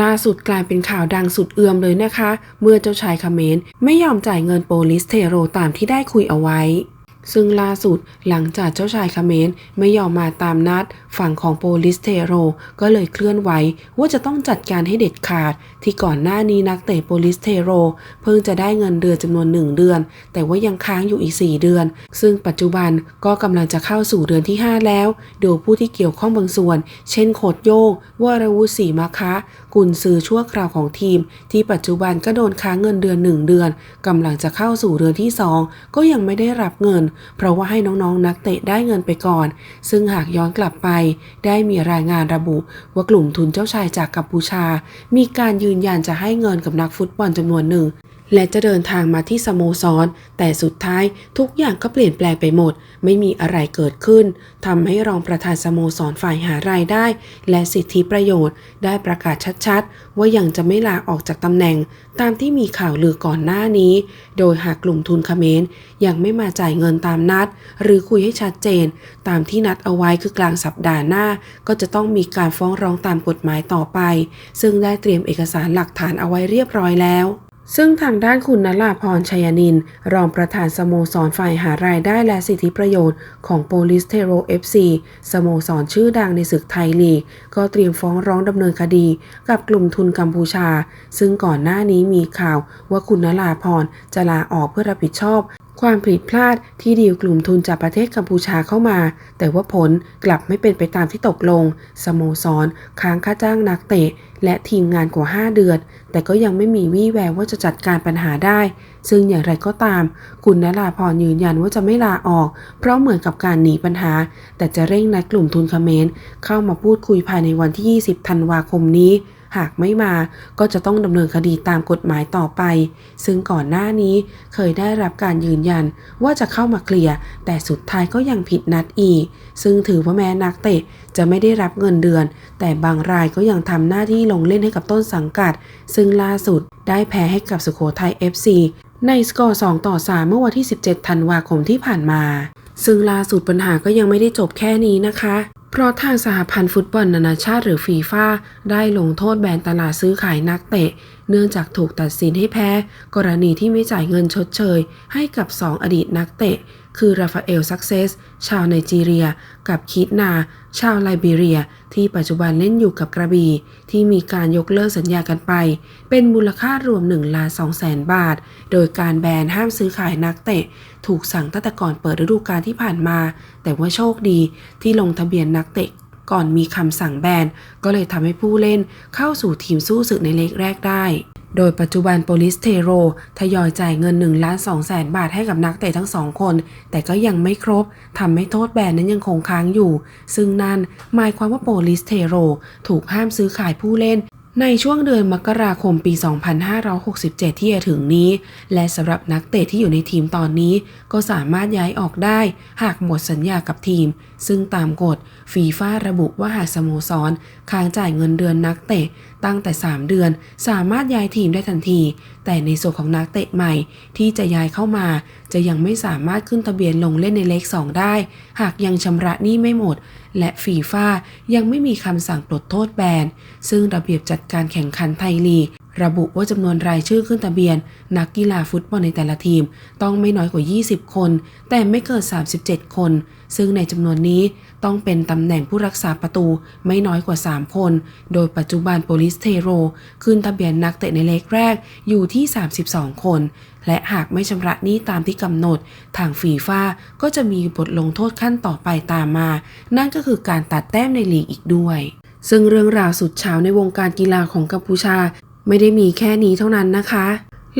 ล่าสุดกลายเป็นข่าวดังสุดเอือมเลยนะคะ เมื่อเจ้าชายคาเมนไม่ยอมจ่ายเงินโปลิสเทโรตามที่ได้คุยเอาไว้ ซึ่งล่าสุดหลังจากเจ้าชายคาเมนไม่ยอมมาตามนัด ฝั่งของโปลิสเทโรก็เลยเคลื่อนไหวว่าจะต้องจัดการให้เด็ดขาด ที่ก่อนหน้านี้นักเตะโปลิสเทโรเพิ่งจะได้เงินเดือนจำนวนหนึ่งเดือน แต่ว่ายังค้างอยู่อีก 4 เดือน ซึ่งปัจจุบันก็กำลังจะเข้าสู่เดือนที่ 5 แล้วโดยผู้ที่เกี่ยวข้องบางส่วน เช่นโคดโยงวรวุฒิศรีมะคะ กุนซือชั่วคราวของทีม ที่ปัจจุบันก็โดนค้างเงินเดือน 1 เดือนกำลังจะเข้าสู่เดือนที่ 2 ก็ยังไม่ได้รับเงิน เพราะว่าให้น้องๆนักเตะได้เงินไปก่อน ซึ่งหากย้อนกลับไป ได้มีรายงานระบุ ว่ากลุ่มทุนเจ้าชายจากกัมพูชา มีการยืนยันจะให้เงินกับนักฟุตบอลจำนวนหนึ่ง และจะเดินทางมาที่สโมสร แต่สุดท้ายทุกอย่างก็เปลี่ยนแปลงไปหมด ไม่มีอะไรเกิดขึ้นทำให้รองประธานสโมสรฝ่ายหารายได้ และสิทธิประโยชน์ ได้ประกาศชัดๆ ว่ายังจะไม่ลาออกจากตำแหน่ง ตามที่มีข่าวลือก่อนหน้านี้ โดยหากกลุ่มทุนเขมรยังไม่มาจ่ายเงินตามนัด หรือคุยให้ชัดเจน ตามที่นัดเอาไว้คือกลางสัปดาห์หน้า ก็จะต้องมีการฟ้องร้องตามกฎหมายต่อไป ซึ่งได้เตรียมเอกสารหลักฐานเอาไว้เรียบร้อยแล้ว ซึ่งทางด้านคุณนลาพรชัยนิน รองประธานสโมสรฝ่ายหารายได้และสิทธิประโยชน์ของโปลิสเทโรเอฟซีสโมสรชื่อดังในศึกไทยลีก ก็เตรียมฟ้องร้องดำเนินคดี กับกลุ่มทุนกัมพูชา ซึ่งก่อนหน้านี้มีข่าวว่าคุณนลาพรจะลาออกเพื่อรับผิดชอบ ความผิดพลาดที่ดีลกลุ่มทุนจากประเทศกัมพูชาเข้ามา แต่ว่าผลกลับไม่เป็นไปตามที่ตกลง สโมสรค้างค่าจ้างนักเตะ และทีมงานกว่า 5 เดือน แต่ก็ยังไม่มีวี่แววว่าจะจัดการปัญหาได้ ซึ่งอย่างไรก็ตาม คุณนราพรยืนยันว่าจะไม่ลาออก เพราะเหมือนกับการหนีปัญหา แต่จะเร่งนัดกลุ่มทุนเขมรเข้ามาพูดคุยภายในวันที่ 20 ธันวาคมนี้ หากไม่มาก็จะต้องดำเนินคดีตามกฎหมายต่อไป ซึ่งก่อนหน้านี้เคยได้รับการยืนยันว่าจะเข้ามาเคลียร์ แต่สุดท้ายก็ยังผิดนัดอีก ซึ่งถือว่าแม้นักเตะจะไม่ได้รับเงินเดือน แต่บางรายก็ยังทำหน้าที่ลงเล่นให้กับต้นสังกัด ซึ่งล่าสุดได้แพ้ให้กับสุโขทัย FC ในสกอร์ 2 ต่อ 3 เมื่อวันที่ 17 ธันวาคมที่ผ่านมา ซึ่งล่าสุดปัญหาก็ยังไม่ได้จบแค่นี้นะคะ เพราะทางสหพันธ์ฟุตบอลนานาชาติหรือฟีฟ่าได้ลงโทษแบนตลาดซื้อขายนักเตะ เนื่องจากถูกตัดสินให้แพ้ กรณีที่ไม่จ่ายเงินชดเชย ให้กับ 2 อดีตนักเตะ คือราฟาเอลซักเซส ชาวไนจีเรีย กับคิดนา ชาวไลบีเรีย ที่ปัจจุบันเล่นอยู่กับกระบี่ ที่มีการยกเลิกสัญญากันไป เป็นมูลค่ารวม1ล้าน2แสนบาท โดยการแบนห้ามซื้อขายนักเตะ ถูกสั่งตั้งแต่ก่อนเปิดฤดูกาลที่ผ่านมา แต่ว่าโชคดีที่ลงทะเบียนนักเตะก่อนมีคำสั่งแบน ก็เลยทำให้ผู้เล่นเข้าสู่ทีมสู้ศึกในเล็กแรกได้ โดยปัจจุบันโปลิสเทโรทยอยจ่ายเงิน1ล้าน2แสนบาทให้กับนักเตะทั้งสองคน แต่ก็ยังไม่ครบทำให้โทษแบนนั้นยังคงค้างอยู่ ซึ่งนั่นหมายความว่าโปลิสเทโรถูกห้ามซื้อขายผู้เล่นในช่วงเดือนมกราคมปี 2567 ที่จะถึงนี้ และสำหรับนักเตะที่อยู่ในทีมตอนนี้ก็สามารถย้ายออกได้ หากหมดสัญญากับทีม ซึ่งตามกฎฟีฟ่าระบุว่าหากสโมสรค้างจ่ายเงินเดือนนักเตะ ตั้งแต่ 3 เดือนสามารถย้ายทีมได้ทันที แต่ในส่วนของนักเตะใหม่ที่จะย้ายเข้ามา จะยังไม่สามารถขึ้นทะเบียนลงเล่นในเล็ก2ได้ หากยังชำระหนี้ไม่หมด และฟีฟ่ายังไม่มีคำสั่งปลดโทษแบน ซึ่งระเบียบจัดการแข่งขันไทยลีก ระบุว่าจำนวนรายชื่อขึ้นทะเบียน นักกีฬาฟุตบอลในแต่ละทีม ต้องไม่น้อยกว่า 20 คน แต่ไม่เกิน 37 คน ซึ่งในจำนวนนี้ต้องเป็นตำแหน่งผู้รักษาประตูไม่น้อยกว่า 3 คน โดยปัจจุบันโปลิสเทโร ขึ้นทะเบียนนักเตะในเล็กแรกอยู่ที่ 32 คน และหากไม่ชำระหนี้ตามที่กำหนด ทางฟีฟ่าก็จะมีบทลงโทษขั้นต่อไปตามมา นั่นก็คือการตัดแต้มในลีกอีกด้วยซึ่งเรื่องราวสุดเช้าในวงการกีฬาของกัมพูชา ไม่ได้มีแค่นี้เท่านั้นนะคะ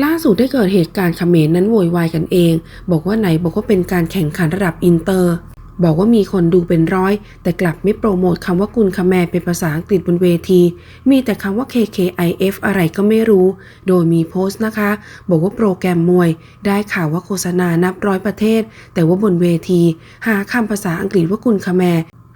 ล่าสุดได้เกิดเหตุการณ์เขมรนั้นโวยวายกันเอง บอกว่าไหนบอกว่าเป็นการแข่งขันระดับอินเตอร์ บอกว่ามีคนดูเป็นร้อย แต่กลับไม่โปรโมทคำว่ากุนคแมเป็นภาษาอังกฤษบนเวที มีแต่คำว่า KKIF อะไรก็ไม่รู้ โดยมีโพสต์นะคะ บอกว่าโปรแกรมมวย ได้ข่าวว่าโฆษณานับร้อยประเทศ แต่ว่าบนเวที หาคำภาษาอังกฤษว่ากุนคแม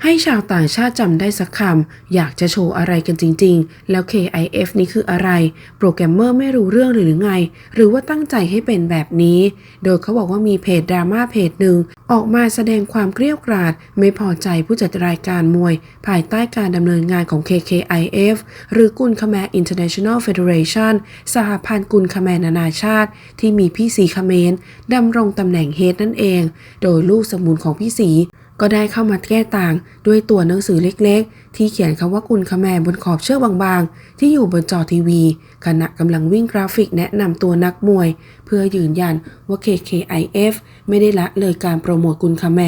ให้ชาวต่างชาติจำได้สักคำ อยากจะโชว์อะไรกันจริง ๆ แล้ว KIF นี่คืออะไร โปรแกรมเมอร์ไม่รู้เรื่องหรือไง หรือว่าตั้งใจให้เป็นแบบนี้ โดยเขาบอกว่ามีเพจดราม่าเพจหนึ่ง ออกมาแสดงความเกรียวกราด ไม่พอใจผู้จัดรายการมวย ภายใต้การดำเนินงานของ KKIF หรือกุลคแมร์ International Federation สหพันธ์กุลคแมร์นานาชาติ ที่มีพี่สีคเมรดำรงตำแหน่งเฮดนั่นเอง โดยลูกสมุนของพี่สี ก็ได้เข้ามาแก้ต่างด้วยตัวหนังสือเล็กๆ ที่เขียนคำว่ากุลคแมบนขอบเชือกบางๆ ที่อยู่บนจอทีวี ขณะกำลังวิ่งกราฟิกแนะนำตัวนักมวย เพื่อยืนยันว่า KKIF ไม่ได้ละเลยการโปรโมทกุลคแม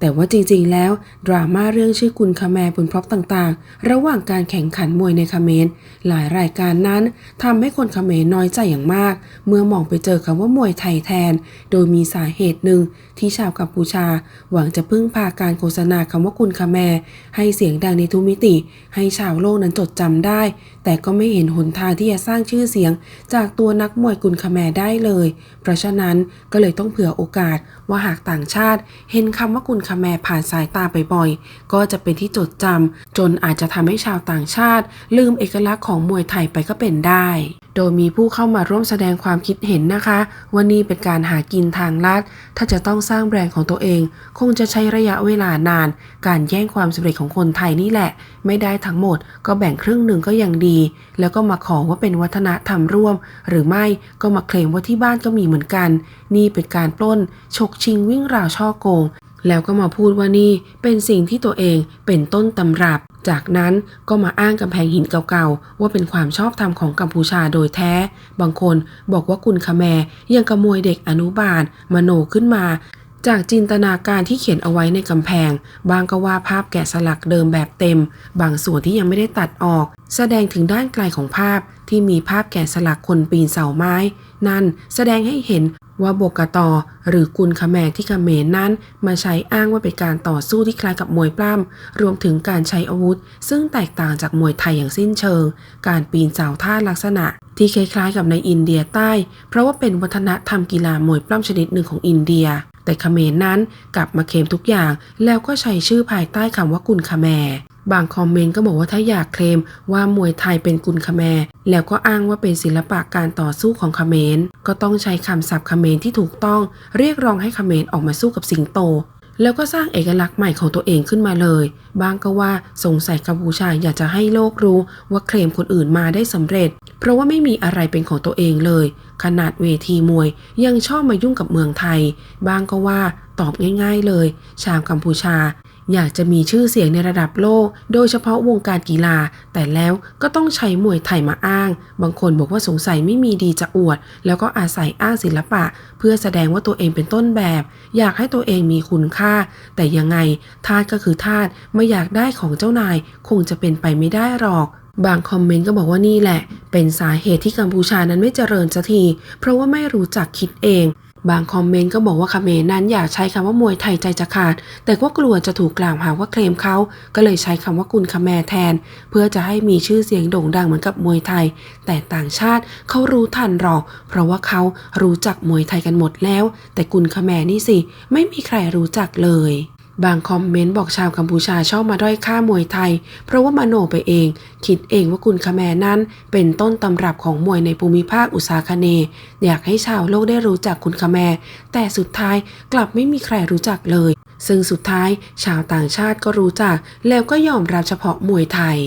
แต่ว่าจริงๆ แล้วดราม่าเรื่องชื่อกุลคาแมร์บนพร็อพต่างๆ ระหว่างการแข่งขันมวยในคาเมรหลายรายการนั้นทำให้คนเมรน้อยใจอย่างมาก เมื่อมองไปเจอคำว่ามวยไทยแทน โดยมีสาเหตุหนึ่งที่ชาวกัมพูชา หวังจะพึ่งพาการโฆษณาคำว่ากุลคาแมร์ให้เสียงดังในทุกมิติ ให้ชาวโลกนั้นจดจำได้ แต่ก็ไม่เห็นหนทางที่จะสร้างชื่อเสียง จากตัวนักมวยกุลคาแมร์ได้เลย เพราะฉะนั้นก็เลยต้องเผื่อโอกาสว่าหากต่างชาติ เห็นคำว่ากุลคแมผ่านสายตาบ่อยๆ ก็จะเป็นที่จดจำจนอาจจะทำให้ชาวต่างชาติ ลืมเอกลักษณ์ของมวยไทยไปก็เป็นได้ โดยมีผู้เข้ามาร่วมแสดงความคิดเห็นนะคะว่านี่เป็นการหากินทางลัด ถ้าจะต้องสร้างแบรนด์ของตัวเอง คงจะใช้ระยะเวลานาน การแย่งความสำเร็จของคนไทยนี่แหละ ไม่ได้ทั้งหมด ก็แบ่งครึ่งหนึ่งก็ยังดี แล้วก็มาขอว่าเป็นวัฒนธรรมร่วม หรือไม่ก็มาเคลมว่าที่บ้านก็มีเหมือนกัน นี่เป็นการปล้นฉกชิงวิ่งราวช่อโกง แล้วก็มาพูดว่านี่เป็นสิ่งที่ตัวเองเป็นต้นตำรับ จากนั้นก็มาอ้างกำแพงหินเก่าๆ ว่าเป็นความชอบธรรมของกัมพูชาโดยแท้ บางคนบอกว่ากุลคแมยังกระมวยเด็กอนุบาลมโนขึ้นมา จากจินตนาการที่เขียนเอาไว้ในกำแพง บางก็ว่าภาพแกะสลักเดิมแบบเต็ม บางส่วนที่ยังไม่ได้ตัดออก แสดงถึงด้านไกลของภาพที่มีภาพแกะสลักคนปีนเสาไม้ นั่นแสดงให้เห็น ว่าโบกตอหรือกุลคแมงที่เขมรนั้น มาใช้อ้างว่าเป็นการต่อสู้ที่คล้ายกับมวยปล้ำรวมถึงการใช้อาวุธ ซึ่งแตกต่างจากมวยไทยอย่างสิ้นเชิง การปีนเสาท่าลักษณะ ที่คล้ายๆกับในอินเดียใต้ เพราะว่าเป็นวัฒนธรรมกีฬามวยปล้ำชนิดหนึ่งของอินเดีย แต่เขมรนั้นกลับมาเคลมทุกอย่าง แล้วก็ใช้ชื่อภายใต้คำว่ากุลคแม บางคอมเมนต์ก็บอกว่าถ้าอยากเคลมว่ามวยไทยเป็นกุลคแมรแล้วก็อ้างว่าเป็นศิลปะการต่อสู้ของเขมรก็ต้องใช้คำศัพท์เขมรที่ถูกต้อง เรียกร้องให้เขมรออกมาสู้กับสิงโต แล้วก็สร้างเอกลักษณ์ใหม่ของตัวเองขึ้นมาเลย บางก็ว่าสงสัยกัมพูชาอยากจะให้โลกรู้ว่าเคลมคนอื่นมาได้สำเร็จ เพราะว่าไม่มีอะไรเป็นของตัวเองเลย ขนาดเวทีมวยยังชอบมายุ่งกับเมืองไทย บางก็ว่าตอบง่าย ๆเลย ชาวกัมพูชา อยากจะมีชื่อเสียงในระดับโลก โดยเฉพาะวงการกีฬา แต่แล้วก็ต้องใช้มวยไทยมาอ้าง บางคนบอกว่าสงสัยไม่มีดีจะอวด แล้วก็อาศัยอ้างศิลปะ เพื่อแสดงว่าตัวเองเป็นต้นแบบ อยากให้ตัวเองมีคุณค่า แต่ยังไงทาสก็คือทาสไม่อยากได้ของเจ้านาย คงจะเป็นไปไม่ได้หรอกบางคอมเมนต์ก็บอกว่านี่แหละ เป็นสาเหตุที่กัมพูชานั้นไม่เจริญสักที เพราะว่าไม่รู้จักคิดเอง บางคอมเมนต์ก็บอกว่าคเมนนั้นอยากใช้คำว่ามวยไทยใจจะขาด แต่ก็กลัวจะถูกกล่าวหาว่าเคลมเขา ก็เลยใช้คำว่ากุลคแมแทน เพื่อจะให้มีชื่อเสียงโด่งดังเหมือนกับมวยไทย แต่ต่างชาติเขารู้ทันหรอก เพราะว่าเขารู้จักมวยไทยกันหมดแล้ว แต่กุลคแมนี่สิ ไม่มีใครรู้จักเลย บางคอมเมนต์บอกชาวกัมพูชาชอบมาด้อยค่ามวยไทย เพราะว่ามาโนไปเอง คิดเองว่ากุลคแมนั้น เป็นต้นตำรับของมวยในภูมิภาคอุตสาคเน อยากให้ชาวโลกได้รู้จักกุลคแม แต่สุดท้ายกลับไม่มีใครรู้จักเลย ซึ่งสุดท้ายชาวต่างชาติก็รู้จัก แล้วก็ยอมรับเฉพาะมวยไทย